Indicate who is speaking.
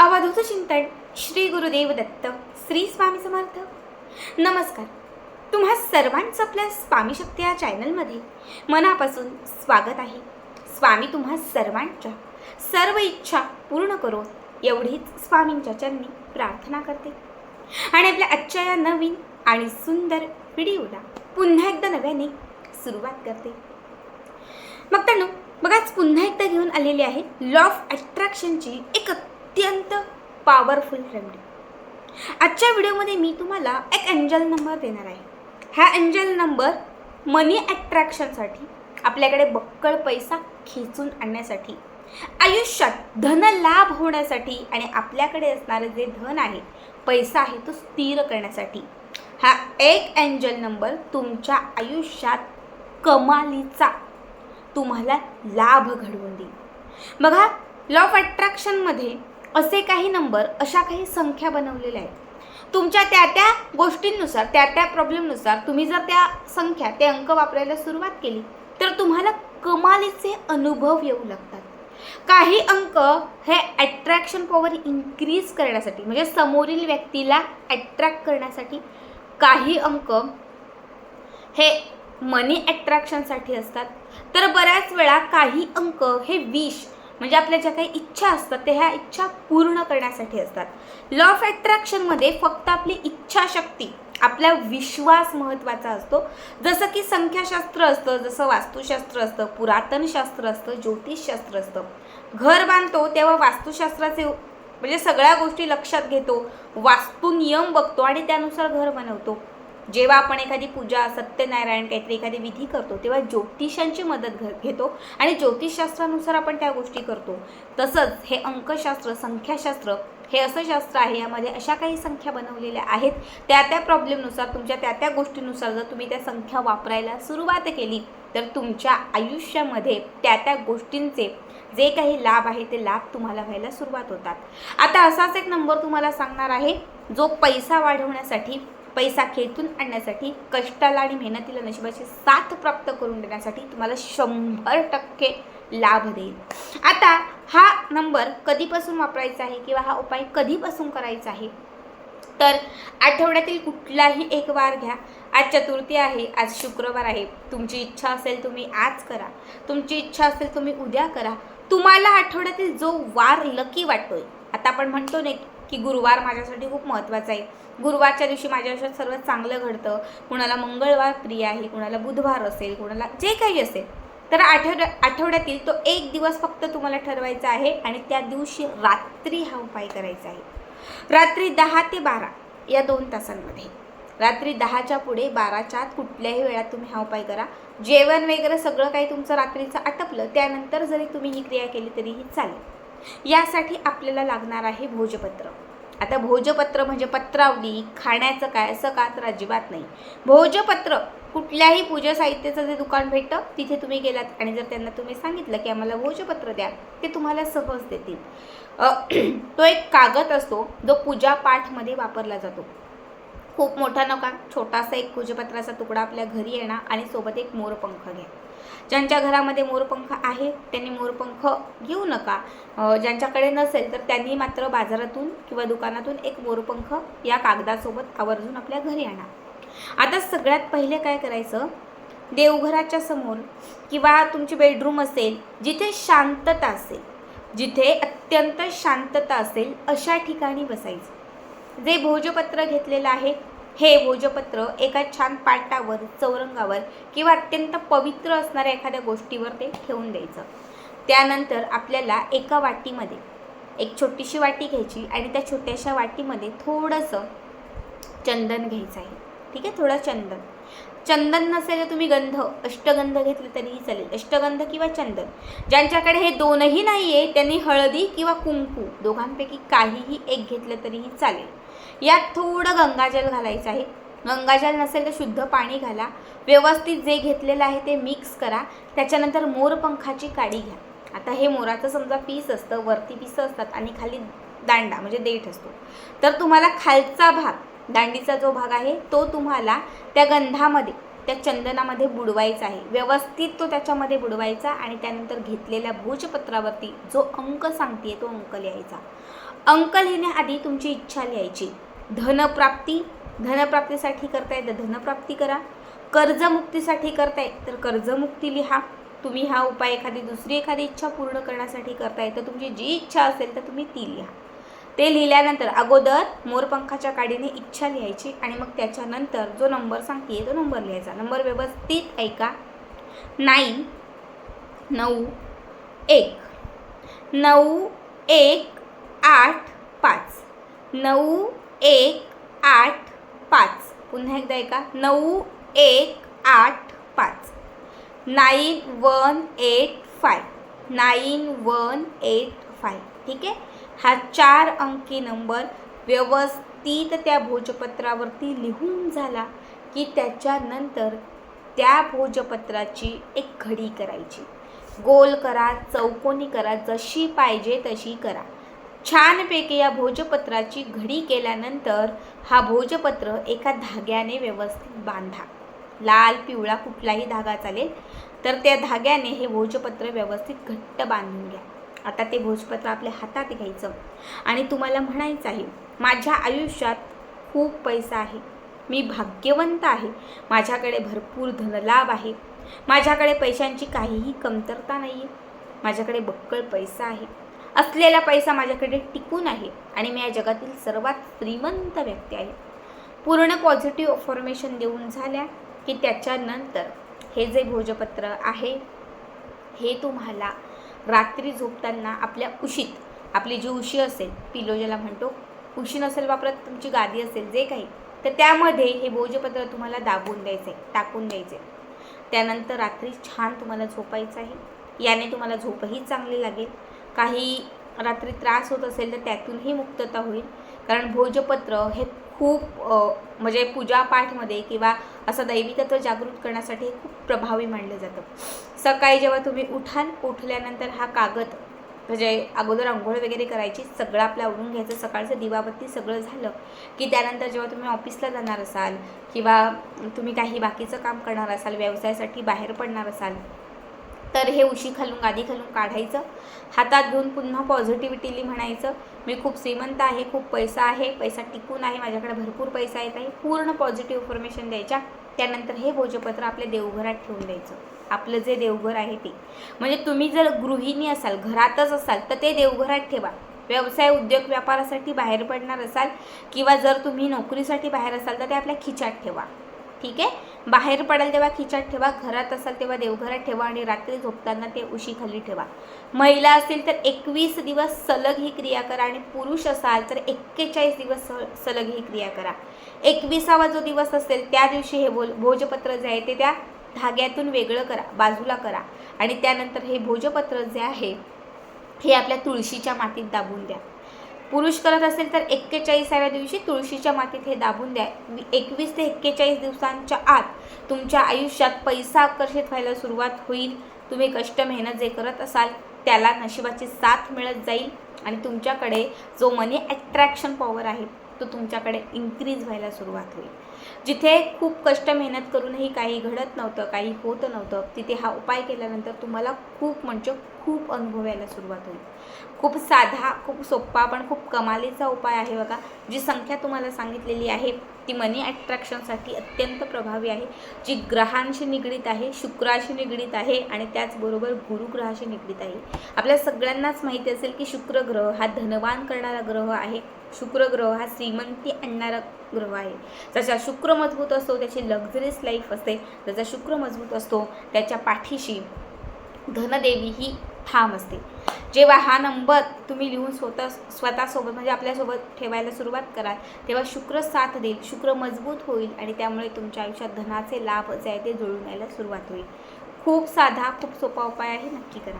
Speaker 1: अवधूत चिंतन श्री गुरुदेव दत्त श्री स्वामी समर्थ. नमस्कार. तुम्हा सर्वांचं आपल्या स्वामी शक्ती या चॅनलमध्ये मनापासून स्वागत आहे. स्वामी तुम्हा सर्वांच्या सर्व इच्छा पूर्ण करो एवढीच स्वामींच्या चरणी प्रार्थना करते. आणि आपल्या आजच्या या नवीन आणि सुंदर व्हिडिओला पुन्हा एकदा नव्याने सुरुवात करते. मग त्यांना बघाच पुन्हा एकदा घेऊन आलेली आहे लॉ ऑफ अट्रॅक्शनची एक अत्यंत पॉवरफुल रेमडी आजच्या व्हिडिओमध्ये मी तुम्हाला एक एंजल नंबर देणार आहे. हा एंजल नंबर मनी ॲट्रॅक्शनसाठी आपल्याकडे बक्कळ पैसा खेचून आणण्यासाठी आयुष्यात धन लाभ होण्यासाठी आणि आपल्याकडे असणारे जे धन आहे पैसा आहे तो स्थिर करण्यासाठी हा एक एंजल नंबर तुमच्या आयुष्यात कमालीचा तुम्हाला लाभ घडवून देईल. बघा लॉ ऑफ अट्रॅक्शनमध्ये असे काही नंबर अशा काही संख्या बनवलेल्या आहेत. तुमच्या त्या त्या गोष्टींनुसार त्या त्या प्रॉब्लेमनुसार तुम्ही जर त्या संख्या ते अंक वापरायला सुरुवात केली तर तुम्हाला कमालीचे अनुभव येऊ लागतात. काही अंक हे ॲट्रॅक्शन पॉवर इन्क्रीज करण्यासाठी म्हणजे समोरील व्यक्तीला ॲट्रॅक्ट करण्यासाठी काही अंक हे मनी ॲट्रॅक्शनसाठी असतात. तर बऱ्याच वेळा काही अंक हे विश म्हणजे आपल्या ज्या काही इच्छा असतात ते ह्या इच्छा पूर्ण करण्यासाठी असतात. लॉ ऑफ अट्रॅक्शनमध्ये फक्त आपली इच्छाशक्ती आपला विश्वास महत्त्वाचा असतो. जसं की संख्याशास्त्र असतं जसं वास्तुशास्त्र असतं पुरातनशास्त्र असतं ज्योतिषशास्त्र असतं. घर बांधतो तेव्हा वास्तुशास्त्राचे म्हणजे सगळ्या गोष्टी लक्षात घेतो वास्तू नियम बघतो आणि त्यानुसार घर बनवतो. जेव्हा आपण एखादी पूजा सत्यनारायण काहीतरी एखादी विधी करतो तेव्हा ज्योतिषांची मदत घ घेतो आणि ज्योतिषशास्त्रानुसार आपण त्या गोष्टी करतो. तसंच हे अंकशास्त्र संख्याशास्त्र हे असं शास्त्र आहे यामध्ये अशा काही संख्या बनवलेल्या आहेत. त्या त्या प्रॉब्लेमनुसार तुमच्या त्या त्या गोष्टीनुसार जर तुम्ही त्या संख्या वापरायला सुरुवात केली तर तुमच्या आयुष्यामध्ये त्या त्या गोष्टींचे जे काही लाभ आहे ते लाभ तुम्हाला व्हायला सुरुवात होतात. आता असाच एक नंबर तुम्हाला सांगणार आहे जो पैसा वाढवण्यासाठी पैसा खेचून आणण्यासाठी कष्टाला आणि मेहनतीला नशिबाची साथ प्राप्त करून देण्यासाठी तुम्हाला शंभर टक्के लाभ देईल. आता हा नंबर कधीपासून वापरायचा आहे किंवा हा उपाय कधीपासून करायचा आहे? तर आठवड्यातील कुठलाही एक वार घ्या. आज चतुर्थी आहे आज शुक्रवार आहे. तुमची इच्छा असेल तुम्ही आज करा. तुमची इच्छा असेल तुम्ही उद्या करा. तुम्हाला आठवड्यातील जो वार लकी वाटतोय आता आपण म्हणतो नाही की गुरुवार माझ्यासाठी खूप महत्त्वाचा आहे. गुरुवारच्या दिवशी माझ्या आयुष्यात सर्वात चांगलं घडतं. कुणाला मंगळवार प्रिय आहे कुणाला बुधवार असेल कुणाला जे काही असेल. तर आठवड्या आठवड्यातील तो एक दिवस फक्त तुम्हाला ठरवायचा आहे आणि त्या दिवशी रात्री हा उपाय करायचा आहे. रात्री दहा ते बारा या दोन तासांमध्ये. रात्री दहाच्या पुढे बाराच्या आत कुठल्याही वेळात तुम्ही हा उपाय करा. जेवण वगैरे सगळं काही तुमचं रात्रीचं आटपलं त्यानंतर जरी तुम्ही ही क्रिया केली तरीही चालेल. यासाठी आपल्याला लागणार आहे भोजपत्र. आता भोजपत्र म्हणजे पत्रावली खाण्याचं काय असं का तर अजिबात नाही. भोजपत्र कुठल्याही पूजा साहित्याचं जे दुकान भेटतं तिथे तुम्ही गेलात आणि जर त्यांना तुम्ही सांगितलं की आम्हाला भोजपत्र द्या ते तुम्हाला सहज देतील. तो एक कागद असतो जो पूजा पाठमध्ये वापरला जातो. खूप मोठा नका छोटासा एक भोजपत्राचा तुकडा आपल्या घरी येणार आणि सोबत एक मोरपंख घ्या. ज्यांच्या घरामध्ये मोरपंख आहे त्यांनी मोरपंख घेऊ नका. ज्यांच्याकडे नसेल तर त्यांनी मात्र बाजारातून किंवा दुकानातून एक मोरपंख या कागदासोबत आवर्जून आपल्या घरी आणा. आता सगळ्यात पहिले काय करायचं? देवघराच्या समोर किंवा तुमची बेडरूम असेल जिथे शांतता असेल जिथे अत्यंत शांतता असेल अशा ठिकाणी बसायचं. जे भोजपत्र घेतलेलं आहे हे भोजपत्र एका छान पाटावर चौरंगावर किंवा अत्यंत पवित्र असणाऱ्या एखाद्या गोष्टीवर ते ठेवून द्यायचं. त्यानंतर आपल्याला एका वाटीमध्ये एक छोटीशी वाटी घ्यायची आणि त्या छोट्याशा वाटीमध्ये थोडंसं चंदन घ्यायचं आहे. ठीक आहे? थोडं चंदन. चंदन नसेल तर तुम्ही गंध अष्टगंध घेतलं तरीही चालेल. अष्टगंध किंवा चंदन. ज्यांच्याकडे हे दोनही नाही आहे त्यांनी हळदी किंवा कुंकू दोघांपैकी काहीही एक घेतलं तरीही चालेल. यात थोडं गंगाजल घालायचं आहे. गंगाजल नसेल तर शुद्ध पाणी घाला. व्यवस्थित जे घेतलेलं आहे ते मिक्स करा. त्याच्यानंतर मोरपंखाची काडी घ्या. आता हे मोराचं समजा पीस असतं वरती पीस असतात आणि खाली दांडा म्हणजे देठ असतो. तर तुम्हाला खालचा भाग दांडीचा जो भाग आहे तो तुम्हाला त्या गंधामध्ये त्या चंदनामध्ये बुडवायचा आहे. व्यवस्थित तो त्याच्यामध्ये बुडवायचा आणि त्यानंतर घेतलेल्या भोजपत्रावरती जो अंक सांगते तो अंक लिहायचा. अंक लिहिण्याआधी तुमची इच्छा लिहायची धनप्राप्ती धनप्राप्तीसाठी करताय तर धनप्राप्ती करा. कर्जमुक्तीसाठी करताय तर कर्जमुक्ती लिहा. तुम्ही हा उपाय एखादी दुसरी एखादी इच्छा पूर्ण करण्यासाठी करताय तर तुमची जी इच्छा असेल तर तुम्ही ती लिहा. ते लिहिल्यानंतर अगोदर मोरपंखाच्या काडीने इच्छा लिहायची आणि मग त्याच्यानंतर जो नंबर सांगते तो नंबर लिहायचा. नंबर व्यवस्थित ऐका. नाईन नऊ एक. नऊ एक आठ पाच. नऊ एक आठ पाच. पुन्हा एकदा ऐका. नऊ एक आठ पाच. Nine one eight five. Nine one eight five. ठीक आहे? हा चार अंकी नंबर व्यवस्थित त्या भोजपत्रावरती लिहून झाला की त्याच्यानंतर त्या भोजपत्राची एक घडी करायची. गोल करा चौकोनी करा जशी पाहिजे तशी करा. छानपैकी या भोजपत्राची घडी केल्यानंतर हा भोजपत्र एका धाग्याने व्यवस्थित बांधा. लाल पिवळा कुठलाही धागा चालेल तर त्या धाग्याने हे भोजपत्र व्यवस्थित घट्ट बांधून घ्या. आता ते भोजपत्र आपल्या हातात घ्यायचं. आणि तुम्हाला म्हणायचं आहे माझ्या आयुष्यात खूप पैसा आहे. मी भाग्यवंत आहे. माझ्याकडे भरपूर धनलाभ आहे. माझ्याकडे पैशांची काहीही कमतरता नाही आहे माझ्याकडे बक्कळ पैसा आहे. असलेला पैसा माझ्याकडे टिकून आहे आणि मी या जगातील सर्वात श्रीमंत व्यक्ती आहे. पूर्ण पॉझिटिव्ह फॉर्मेशन देऊन झाल्या की त्याच्यानंतर हे जे भोजपत्र आहे हे तुम्हाला रात्री झोपताना आपल्या उशीत आपली जी उशी असेल पिलो ज्याला म्हणतो उशी नसेल वापरत तुमची गादी असेल जे काही तर त्यामध्ये हे भोजपत्र तुम्हाला दाबून द्यायचं आहे टाकून द्यायचं आहे त्यानंतर रात्री छान तुम्हाला झोपायचं आहे. याने तुम्हाला झोपही चांगली लागेल. काही रात्री त्रास होत असेल तर त्यातूनही मुक्तता होईल. कारण भोजपत्र हे खूप म्हणजे पूजापाठमध्ये किंवा असं दैवी तत्व जागृत करण्यासाठी हे खूप प्रभावी मानलं जातं. सकाळी जेव्हा तुम्ही उठाल उठल्यानंतर हा कागद म्हणजे अगोदर आंघोळ वगैरे करायची सगळं आपलं आवडून घ्यायचं सकाळचं दिवाबत्ती सगळं झालं की त्यानंतर जेव्हा तुम्ही ऑफिसला जाणार असाल किंवा तुम्ही काही बाकीचं काम करणार असाल व्यवसायासाठी बाहेर पडणार असाल तर हे उशी खालून गादी खालून काढायचं. हातात घेऊन पुन्हा पॉझिटिव्हिटीली म्हणायचं मी खूप श्रीमंत आहे खूप पैसा आहे पैसा टिकून आहे माझ्याकडे भरपूर पैसा येत आहे पूर्ण पॉझिटिव्ह इन्फॉर्मेशन द्यायच्या. त्यानंतर हे भोजपत्र आपल्या देवघरात ठेवून द्यायचं. आपलं जे देवघर आहे ते. म्हणजे तुम्ही जर गृहिणी असाल घरातच असाल तर ते देवघरात ठेवा. व्यवसाय उद्योग व्यापारासाठी बाहेर पडणार असाल किंवा जर तुम्ही नोकरीसाठी बाहेर असाल तर ते आपल्या खिचात ठेवा. ठीक आहे? बाहेर पडाल तेव्हा खिचात ठेवा घरात असाल तेव्हा देवघरात ठेवा आणि रात्री झोपताना ते उशीखाली ठेवा. महिला असतील तर एकवीस दिवस सलग ही क्रिया करा आणि पुरुष असाल तर एक्केचाळीस दिवस सलग ही क्रिया करा. एकविसावा जो दिवस असेल त्या दिवशी हे बोल भोजपत्र जे आहे ते त्या धाग्यातून वेगळं करा बाजूला करा आणि त्यानंतर हे भोजपत्र जे आहे हे आपल्या तुळशीच्या मातीत दाबून द्या. पुरुष करत असेल तर एक्केचाळीसाव्या दिवशी तुळशीच्या मातीत हे दाबून द्या. एकवीस ते एक्केचाळीस दिवसांच्या आत तुमच्या आयुष्यात पैसा आकर्षित व्हायला सुरुवात होईल. तुम्ही कष्ट मेहनत जे करत असाल त्याला नशिबाची साथ मिळत जाईल आणि तुमच्याकडे जो मनी ॲट्रॅक्शन पॉवर आहे तो तुमच्याकडे इन्क्रीज व्हायला सुरुवात होईल. जिथे खूप कष्ट मेहनत करूनही काही घडत नव्हतं काही होत नव्हतं तिथे हा उपाय केल्यानंतर तुम्हाला खूप म्हणजे खूप अनुभव यायला सुरुवात होईल. खूप साधा खूप सोपा पण खूप कमालीचा उपाय आहे बघा. जी संख्या तुम्हाला सांगितलेली आहे ती मनी ॲट्रॅक्शनसाठी अत्यंत प्रभावी आहे. जी ग्रहांशी निगडीत आहे शुक्राशी निगडीत आहे आणि त्याचबरोबर गुरुग्रहाशी निगडीत आहे. आपल्या सगळ्यांनाच माहिती असेल की शुक्र ग्रह हा धनवान करणारा ग्रह आहे. शुक्र ग्रह हा श्रीमंती आणणारा ग्रह आहे. जसा शुक्र मजबूत असतो त्याची लक्झरीस लाईफ असते. जसा शुक्र मजबूत असतो त्याच्या पाठीशी धनदेवी ही ठाम असते. जेव्हा हा नंबर तुम्ही लिहून स्वतः स्वतःसोबत म्हणजे आपल्यासोबत ठेवायला सुरुवात कराल तेव्हा शुक्र साथ देईल शुक्र मजबूत होईल आणि त्यामुळे तुमच्या आयुष्यात धनाचे लाभ जे आहे ते जुळून यायला सुरुवात होईल. खूप साधा खूप सोपा उपाय आहे नक्की करा.